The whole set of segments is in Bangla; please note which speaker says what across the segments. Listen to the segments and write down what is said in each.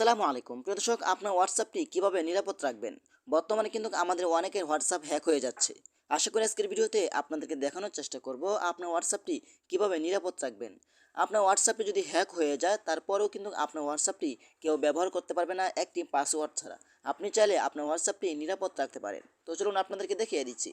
Speaker 1: আসসালামু আলাইকুম। প্রিয় দর্শক, আপনার হোয়াটসঅ্যাপটি কীভাবে নিরাপদ রাখবেন? বর্তমানে কিন্তু আমাদের অনেকের হোয়াটসঅ্যাপ হ্যাক হয়ে যাচ্ছে। আশা করি আজকের ভিডিওতে আপনাদেরকে দেখানোর চেষ্টা করব আপনার হোয়াটসঅ্যাপটি কীভাবে নিরাপদ রাখবেন। আপনার হোয়াটসঅ্যাপে যদি হ্যাক হয়ে যায়, তারপরেও কিন্তু আপনার হোয়াটসঅ্যাপটি কেউ ব্যবহার করতে পারবে না একটি পাসওয়ার্ড ছাড়া। আপনি চাইলে আপনার হোয়াটসঅ্যাপটি নিরাপদ রাখতে পারেন। তো চলুন আপনাদেরকে দেখিয়ে দিচ্ছি।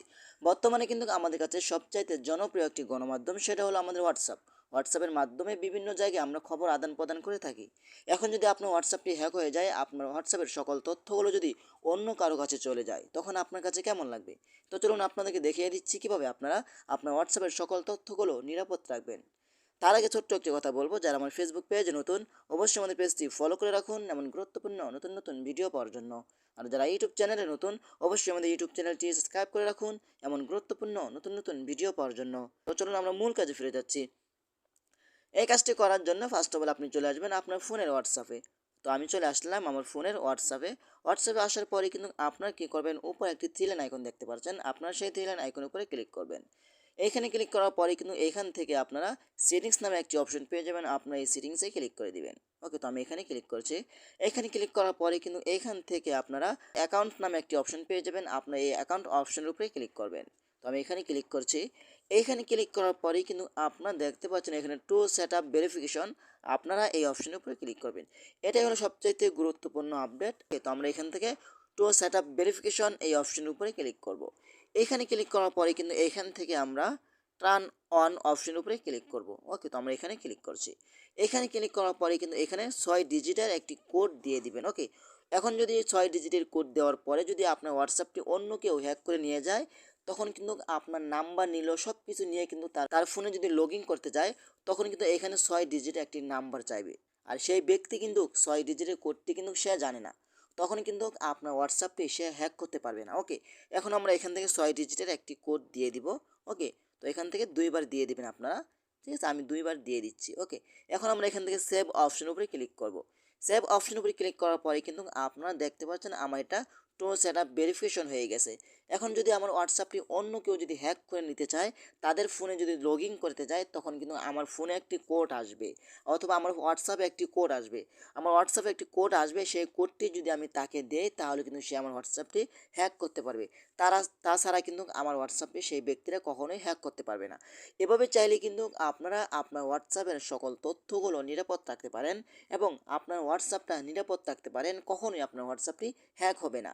Speaker 1: বর্তমানে কিন্তু আমাদের কাছে সবচাইতে জনপ্রিয় একটি গণমাধ্যম, সেটা হলো আমাদের হোয়াটসঅ্যাপ হোয়াটসঅ্যাপের মাধ্যমে বিভিন্ন জায়গায় আমরা খবর আদান প্রদান করে থাকি। এখন যদি আপনার হোয়াটসঅ্যাপটি হ্যাক হয়ে যায়, আপনার হোয়াটসঅ্যাপের সকল তথ্যগুলো যদি অন্য কারও কাছে চলে যায়, তখন আপনার কাছে কেমন লাগবে? তো চলুন আপনাদেরকে দেখিয়ে দিচ্ছি কীভাবে আপনারা আপনার হোয়াটসঅ্যাপের সকল তথ্যগুলো নিরাপদ রাখবেন। তার আগে ছোট্ট একটি কথা বলব, যারা আমার ফেসবুক পেজে নতুন, অবশ্যই আমাদের পেজটি ফলো করে রাখুন এমন গুরুত্বপূর্ণ নতুন নতুন ভিডিও পাওয়ার জন্য। আর যারা ইউটিউব চ্যানেলে নতুন, অবশ্যই আমাদের ইউটিউব চ্যানেলটি সাবস্ক্রাইব করে রাখুন এমন গুরুত্বপূর্ণ নতুন নতুন ভিডিও পাওয়ার জন্য। তো চলুন আমরা মূল কাজে ফিরে যাচ্ছি। এই কাজটি করার জন্য ফার্স্ট অফ অল আপনি চলে আসবেন আপনার ফোনের হোয়াটসঅ্যাপে তো আমি চলে আসলাম আমার ফোনের হোয়াটসঅ্যাপে হোয়াটসঅ্যাপে আসার পরে কিন্তু আপনার কী করবেন? উপর একটি থ্রি লাইন আইকন দেখতে পাচ্ছেন। আপনার সেই থ্রি লাইন আইকনের উপরে ক্লিক করবেন। এইখানে ক্লিক করার পরে কিন্তু এখান থেকে আপনারা সেটিংস নামে একটি অপশন পেয়ে যাবেন। আপনার এই সেটিংসে ক্লিক করে দিবেন। ওকে তো আমি এখানে ক্লিক করছি। এখানে ক্লিক করার পরে কিন্তু এইখান থেকে আপনারা অ্যাকাউন্ট নামে একটি অপশন পেয়ে যাবেন। আপনার এই অ্যাকাউন্ট অপশনের উপরে ক্লিক করবেন। তো আমি এখানে ক্লিক করছি। এইখানে ক্লিক করার পরেই কিন্তু আপনারা দেখতে পাচ্ছেন এখানে টু সেট আপ ভেরিফিকেশন আপনারা এই অপশনের উপরে ক্লিক করবেন। এটাই হলো সবচাইতে গুরুত্বপূর্ণ আপডেট তো আমরা এখান থেকে টু সেট আপ ভেরিফিকেশন এই অপশনের উপরে ক্লিক করব। এখানে ক্লিক করার পরে কিন্তু এখান থেকে আমরা টার্ন অন অপশনের উপরে ক্লিক করব। ওকে তো আমরা এখানে ক্লিক করছি। এখানে ক্লিক করার পরে কিন্তু এখানে ছয় ডিজিটের একটি কোড দিয়ে দিবেন। ওকে এখন যদি ছয় ডিজিটের কোড দেওয়ার পরে যদি আপনার হোয়াটসঅ্যাপটি অন্য কেউ হ্যাক করে নিয়ে যায় তখন কিন্তু আপনার নাম্বার নিল সব কিছু নিয়ে কিন্তু তার তার ফোনে যদি লগ করতে যায়, তখন কিন্তু এখানে ছয় ডিজিটের একটি নাম্বার চাইবে। আর সেই ব্যক্তি কিন্তু ছয় ডিজিটের কোডটি কিন্তু সে জানে না। তখন কিন্তু আপনার হোয়াটসঅ্যাপে সে হ্যাক করতে পারবে না ওকে এখন আমরা এখান থেকে ছয় ডিজিটের একটি কোড দিয়ে দিব ওকে তো এখান থেকে দুইবার দিয়ে দিবেন আপনারা, ঠিক আছে? আমি দুইবার দিয়ে দিচ্ছি ওকে এখন আমরা এখান থেকে সেভ অপশনের উপরে ক্লিক করব। সেভ অপশনের উপরে ক্লিক করার পরে কিন্তু আপনারা দেখতে পাচ্ছেন আমার এটা টো সেট ভেরিফিকেশন হয়ে গেছে। এখন যদি আমার হোয়াটসঅ্যাপটি অন্য কেউ যদি হ্যাক করে নিতে চায়, তাদের ফোনে যদি লগ ইন করতে যায় তখন কিন্তু আমার ফোনে একটি কোড আসবে অথবা আমার হোয়াটসঅ্যাপে একটি কোড আসবে। আমার হোয়াটসঅ্যাপে একটি কোড আসবে, সেই কোডটি যদি আমি তাকে দেই, তাহলে কিন্তু সে আমার হোয়াটসঅ্যাপটি হ্যাক করতে পারবে। তারা, তাছাড়া কিন্তু আমার হোয়াটসঅ্যাপে সেই ব্যক্তিরা কখনোই হ্যাক করতে পারবে না। এভাবে চাইলে কিন্তু আপনারা আপনার হোয়াটসঅ্যাপের সকল তথ্যগুলো নিরাপদ রাখতে পারেন এবং আপনার হোয়াটসঅ্যাপটা নিরাপদ রাখতে পারেন, কখনোই আপনার হোয়াটসঅ্যাপটি হ্যাক হবে না।